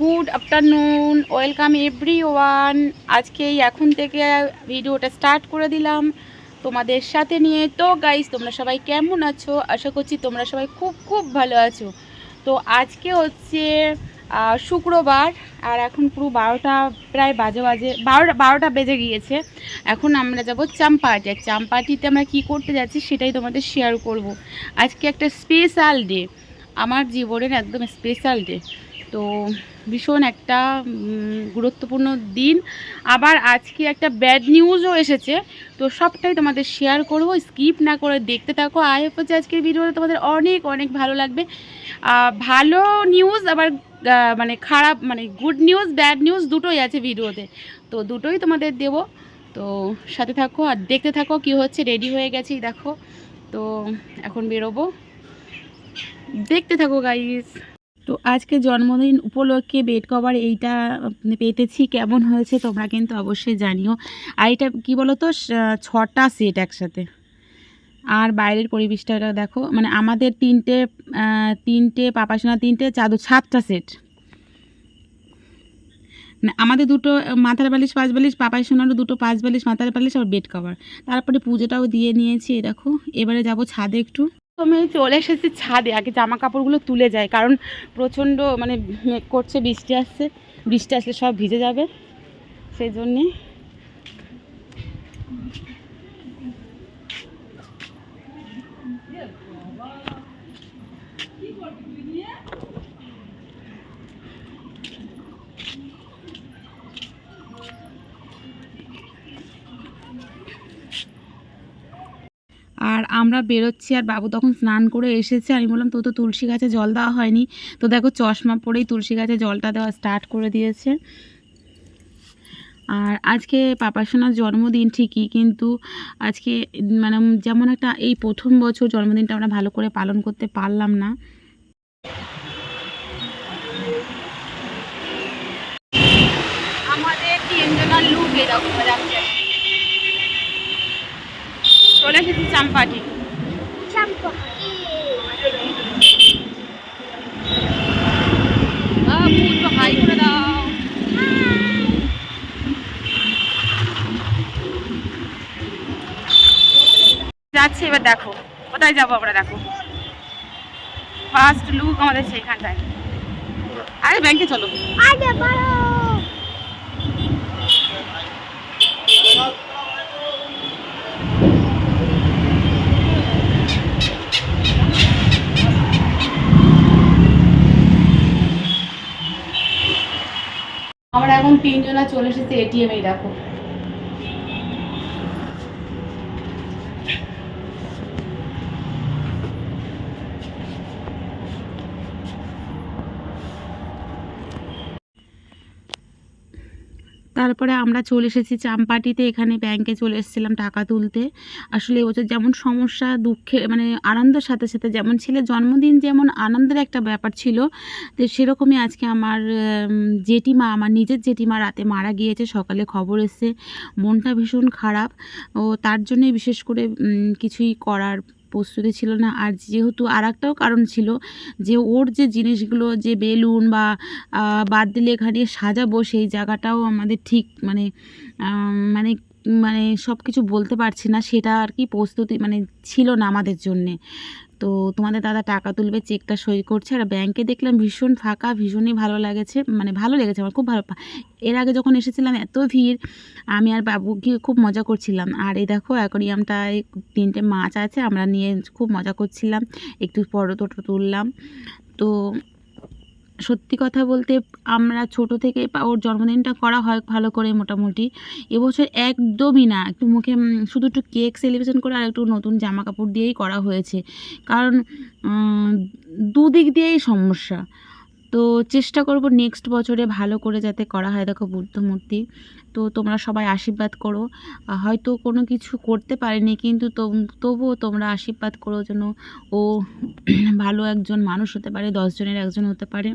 Good afternoon, welcome everyone আজকে এখন থেকে ভিডিওটা স্টার্ট করে দিলাম তোমাদের সাথে নিয়ে। তো গাইস তোমরা সবাই কেমন আছো? আশা করছি তোমরা সবাই খুব খুব ভালো আছো। তো আজকে হচ্ছে শুক্রবার, আর এখন পুরো বারোটা, প্রায় বাজে বাজে, বারোটা বারোটা বেজে গিয়েছে। এখন আমরা যাব চাম্পাহাটি। আর চাম্পাহাটিতে আমরা কী করতে যাচ্ছি সেটাই তোমাদের শেয়ার করব। আজকে একটা স্পেশাল ডে আমার জীবনের একদম স্পেশাল ডে তো ভীষণ একটা গুরুত্বপূর্ণ দিন। আবার আজকে একটা ব্যাড নিউজও এসেছে। তো সবটাই তোমাদের শেয়ার করব। স্কিপ না করে দেখতে থাকো। আই হোপ যে আজকের ভিডিওটা তোমাদের অনেক অনেক ভালো লাগবে। ভালো নিউজ আবার মানে খারাপ মানে গুড নিউজ ব্যাড নিউজ দুটোই আছে ভিডিওতে তো দুটোই তোমাদের দেবো। তো সাথে থাকো আর দেখতে থাকো কি হচ্ছে। রেডি হয়ে গেছি, দেখো। তো এখন বেরোবো। দেখতে থাকো গাইস তো আজকে জন্মদিন উপলক্ষে বেড কভার এইটা পেতেছি, কেমন হয়েছে তোমরা কিন্তু অবশ্যই জানিও। আর এটা কী বলো তো ছটা সেট একসাথে। আর বাইরের পরিবেশটা এটা দেখো মানে আমাদের তিনটে তিনটে পাপাসোনা তিনটে, চাদর সাতটা সেট মানে আমাদের দুটো, মাথার বালিশ, পাঁচ বালিশ, পাপাই সোনারও দুটো পাঁচ বালিশ, মাথার বালিশ আর বেড কভার তারপরে পুজোটাও দিয়ে নিয়েছি দেখো। এবারে যাব ছাদে একটু। আমি চলে এসেছি ছাদে, আগে জামা কাপড়গুলো তুলে যায়, কারণ প্রচণ্ড মানে মেঘ করছে বৃষ্টি আসছে, বৃষ্টি আসলে সব ভিজে যাবে, সেই জন্যে। আর আমরা বেরোচ্ছি আর বাবু তখন স্নান করে এসেছে। আমি বললাম তো তো তুলসী গাছে জল দেওয়া হয়নি। তো দেখো চশমা পরেই তুলসী গাছে জলটা দেওয়া স্টার্ট করে দিয়েছে। আর আজকে পাপাসোনার জন্মদিন ঠিকই, কিন্তু আজকে মানে যেমন একটা এই প্রথম বছর জন্মদিনটা আমরা ভালো করে পালন করতে পারলাম না। আমাদের তিনজনের লুক এরকম যাচ্ছে চলে এসেছি চাম্পাটি। হাই করে দাও। যাচ্ছে, এবার দেখো। কোথায় যাব আমরা, দেখো। ফার্স্ট লুক আমাদের সেইখানটায় আরে ব্যাংকে চলো। এখন তিনজনা চলে এসেছে এটিএম দেখো। তারপরে আমরা চলে এসেছি চাম্পাটিতে, এখানে ব্যাংকে চলে এসেছিলাম টাকা তুলতে। আসলে এবছর যেমন সমস্যা, দুঃখে মানে আনন্দের সাথে সাথে যেমন ছেলের জন্মদিন যেমন আনন্দের একটা ব্যাপার ছিল, তো সেরকমই আজকে আমার জেঠিমা, আমার নিজের জেঠিমা রাতে মারা গিয়েছে, সকালে খবর এসছে। মনটা ভীষণ খারাপ। ও তার জন্যই বিশেষ করে কিছুই করার প্রস্তুতি ছিল না। আর যেহেতু আর একটাও কারণ ছিল যে ওর যে জিনিসগুলো, যে বেলুন বা বাদ দিলে এখানে সাজাবো, সেই জায়গাটাও আমাদের ঠিক মানে মানে মানে সব কিছু বলতে পারছি না। সেটা আর কি প্রস্তুতি মানে ছিল না আমাদের জন্যে। তো তোমাদের দাদা টাকা তুলবে, চেকটা সই করছে, আর ব্যাংকে দেখলাম ভীষণ ফাঁকা, ভীষণই ভালো লাগেছে মানে ভালো লেগেছে আমার, খুব ভালো এর আগে যখন এসেছিলাম এত ভিড়, আমি আর বাবু গিয়ে খুব মজা করছিলাম, আর এই দেখো অ্যাকোরিয়ামটায় তিনটে মাছ আছে, আমরা নিয়ে খুব মজা করছিলাম, একটু ফটো টটো তুললাম, তো সত্যি কথা বলতে আমরা ছোট থেকে ওর জন্মদিনটা করা হয় ভালো করে মোটামুটি। এবছর একদমই না, একটু মুখে শুধু একটু কেক সেলিব্রেশন করে আর একটু নতুন জামা কাপড় দিয়েই করা হয়েছে। কারণ দুদিক দিয়েই সমস্যা। তো চেষ্টা করব নেক্সট বছরে ভালো করে যাতে করা হয়। দেখো বুদ্ধ মূর্তি, তো তোমরা সবাই আশীর্বাদ করো। হয়তো কোনো কিছু করতে পারিনি, কিন্তু তবুও তোমরা আশীর্বাদ করো যেন ও ভালো একজন মানুষ হতে পারে দশজনের একজন হতে পারে।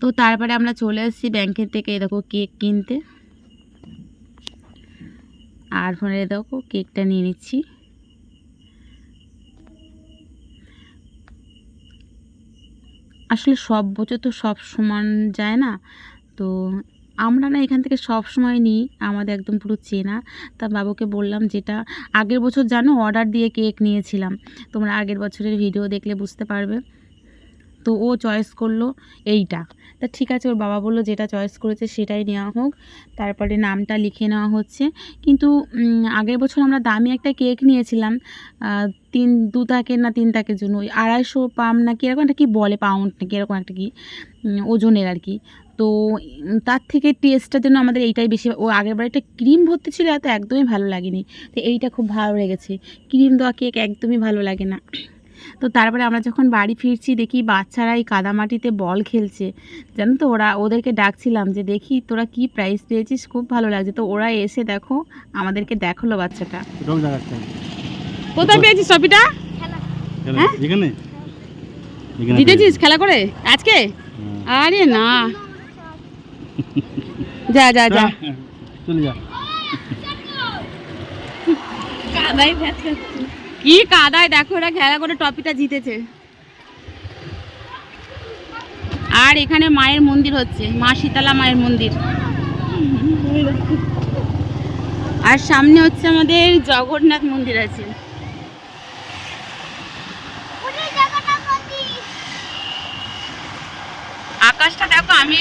তো তারপরে আমরা চলে এসেছি ব্যাংকের থেকে দেখো কেক কিনতে। আর ফোনে দেখো কেকটা নিয়ে নিচ্ছি। আসলে সব বছর তো সব সমান যায় না। তো আমরা না এখান থেকে সব সময় নিই, আমাদের একদম পুরো চেনা। তা বাবুকে বললাম যেটা, আগের বছর জানো অর্ডার দিয়ে কেক নিয়েছিলাম। তোমরা আগের বছরের ভিডিও দেখলে বুঝতে পারবে। তো ও চয়েস করল এইটা। তা ঠিক আছে, ওর বাবা বলল যেটা চয়েস করেছে সেটাই নেওয়া হোক। তারপরে নামটা লিখে নেওয়া হচ্ছে। কিন্তু আগের বছর আমরা দামি একটা কেক নিয়েছিলাম তিন, দু তাকের না তিন তাকের জন্য, ওই আড়াইশো পাম না কি এরকম একটা কী বলে পাউন্ড না কি এরকম একটা কি ওজনের আর কি। তো তার থেকে টেস্টটার জন্য আমাদের এইটাই বেশি, ও আগের বার একটা ক্রিম ভর্তি ছিল, এত একদমই ভালো লাগেনি। তো এইটা খুব ভালো লেগেছে। ক্রিম দেওয়া কেক একদমই ভালো লাগে না। তো তারপরে আমরা যখন বাড়ি ফিরছি দেখি বাচ্চারা এই কাদামাটিতে বল খেলছে। জানো তো ওরা ওদেরকে ডাকছিলাম যে দেখি তোরা কি প্রাইজ পেয়েছিস? খুব ভালো লাগছে। তো ওরা এসে দেখো আমাদেরকে দেখাল বাচ্চাটা। কোথায় পেয়েছিস টপিটা হ্যাঁ? জিতেছিস খেলা করে? আজকে? হ্যাঁ। আরে না। যা যা যা। চলে যা। কি কাদায় দেখো ওরা খেলা করে টপিটা জিতেছে। আর এখানে মায়ের মন্দির হচ্ছে, মা শীতলা মায়ের মন্দির। আর সামনে হচ্ছে আমাদের জগন্নাথ মন্দির আছে। আকাশটা দেখো আমি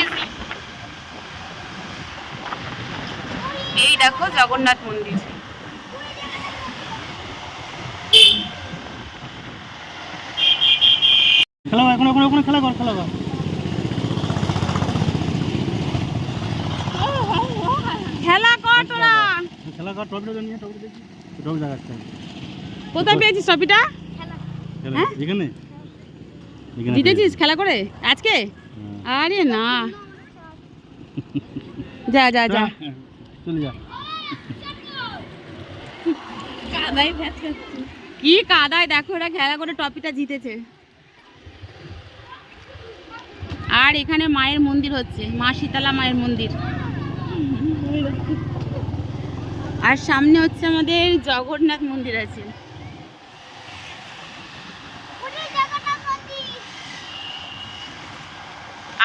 এই দেখো জগন্নাথ মন্দির। খেলা কর, এখন এখন এখন খেলা কর খেলা কর। খেলা কর তোরা। খেলা কর টপিটা নিয়ে টপিটা দেখি। এটাও জায়গাটা কোথায় পেয়েছিস টপিটা হ্যাঁ? এখানে? এখানে জিতেছিস খেলা করে? আজকে? হ্যাঁ। আরে না। যা যা যা। চলে যা। কি কাদায় দেখো ওরা খেলা করে টপিটা জিতেছে। আর এখানে মায়ের মন্দির হচ্ছে মা শীতলা মায়ের মন্দির। আর সামনে হচ্ছে আমাদের জগন্নাথ মন্দির আছে।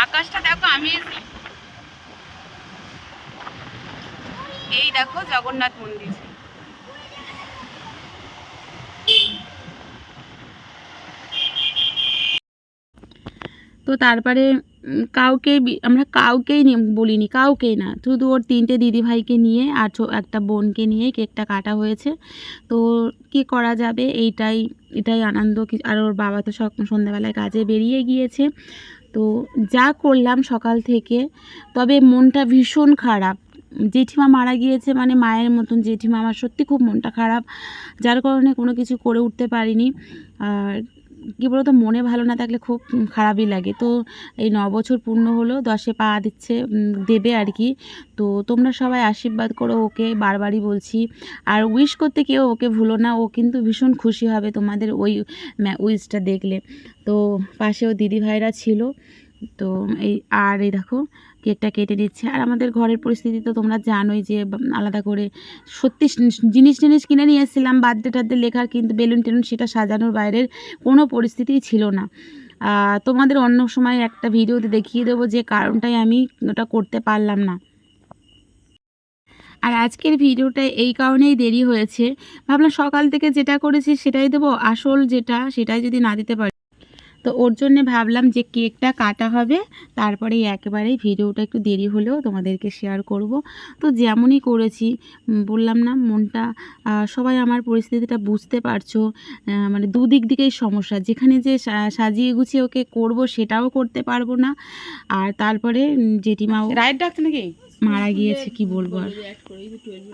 আকাশটা দেখো আমি এই দেখো জগন্নাথ মন্দির। তো তারপরে উম, কাউকে আমরা কাউকেই বলিনি কাউকেই না। শুধু ওর তিনটে দিদি ভাইকে নিয়ে আর একটা বোনকে নিয়ে কেকটা কাটা হয়েছে। তো কি করা যাবে? এইটাই এটাই আনন্দ আর ওর বাবা তো সন্ধ্যাবেলায় কাজে বেরিয়ে গিয়েছে। তো যা করলাম সকাল থেকে তবে মনটা ভীষণ খারাপ। জেঠিমা মারা গিয়েছে মানে মায়ের মতন। জেঠিমা আমার সত্যি খুব মনটা খারাপ। যার কারণে কোনো কিছু করে উঠতে পারিনি। আর কী বলতো, মনে ভালো না থাকলে খুব খারাপই লাগে। তো এই ন বছর পূর্ণ হলো, দশে পা দিচ্ছে দেবে আর কি। তো তোমরা সবাই আশীর্বাদ করো ওকে, বারবারই বলছি। আর উইশ করতে কেউ ওকে ভুলো না, ও কিন্তু ভীষণ খুশি হবে তোমাদের ওই উইশটা দেখলে। তো পাশেও দিদি ভাইরা ছিল। তো এই, আর এই দেখো, কেকটা কেটে নিচ্ছে। আর আমাদের ঘরের পরিস্থিতি তো তোমরা জানোই যে আলাদা করে সত্যি জিনিস টিনিস কিনে নিয়ে এসেছিলাম। বার্থডে টার্থডে লেখার কিন্তু বেলুন টেলুন সেটা সাজানোর বাইরের কোনো পরিস্থিতিই ছিল না। তোমাদের অন্য সময় একটা ভিডিওতে দেখিয়ে দেবো যে কারণটাই আমি ওটা করতে পারলাম না। আর আজকের ভিডিওটা এই কারণেই দেরি হয়েছে। ভাবলাম সকাল থেকে যেটা করেছি সেটাই দেবো। আসল যেটা, সেটাই যদি না দিতে পারি তো ওর জন্যে ভাবলাম যে কেকটা কাটা হবে। তারপরে একেবারেই ভিডিওটা একটু দেরি হলেও তোমাদেরকে শেয়ার করব। তো যেমনই করেছি বললাম না মনটা সবাই আমার পরিস্থিতিটা বুঝতে পারছ। মানে দুদিক দিকেই সমস্যা। যেখানে যে সাজিয়ে গুছিয়ে ওকে করব সেটাও করতে পারব না। আর তারপরে জেঠিমাও রায়ের ডাকছে নাকি? মারা গিয়েছে কি বলব আর।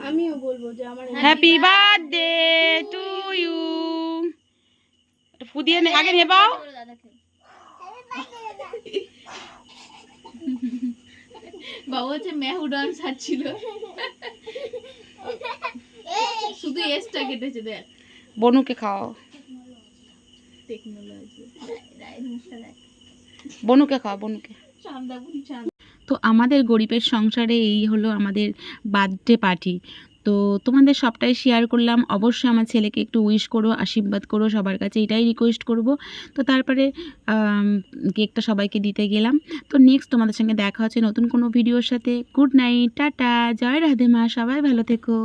আমিও বলব যে আমার হ্যাপি বার্থডে টু ইউ ফুদিয়ে নে- আগে নেবাও বাবা হচ্ছে মেহু ডান্স ছাড়ছিল। শুধু এসটা কেটেছে দেখ। বনুকে খাও টেকনোলজি বনুকে খাও বনুকে। তো আমাদের গরিবের সংসারে এই হলো আমাদের বার্থডে পার্টি। তো তোমাদের সবটাই শেয়ার করলাম। অবশ্যই আমার ছেলেকে একটু উইশ করো, আশীর্বাদ করো, সবার কাছে এটাই রিকোয়েস্ট করব। তো তারপরে কেকটা সবাইকে দিতে গেলাম। তো নেক্সট তোমাদের সঙ্গে দেখা হচ্ছে নতুন কোনো ভিডিওর সাথে। গুড নাইট টাটা, জয় রাধে মা, সবাই ভালো থেকো।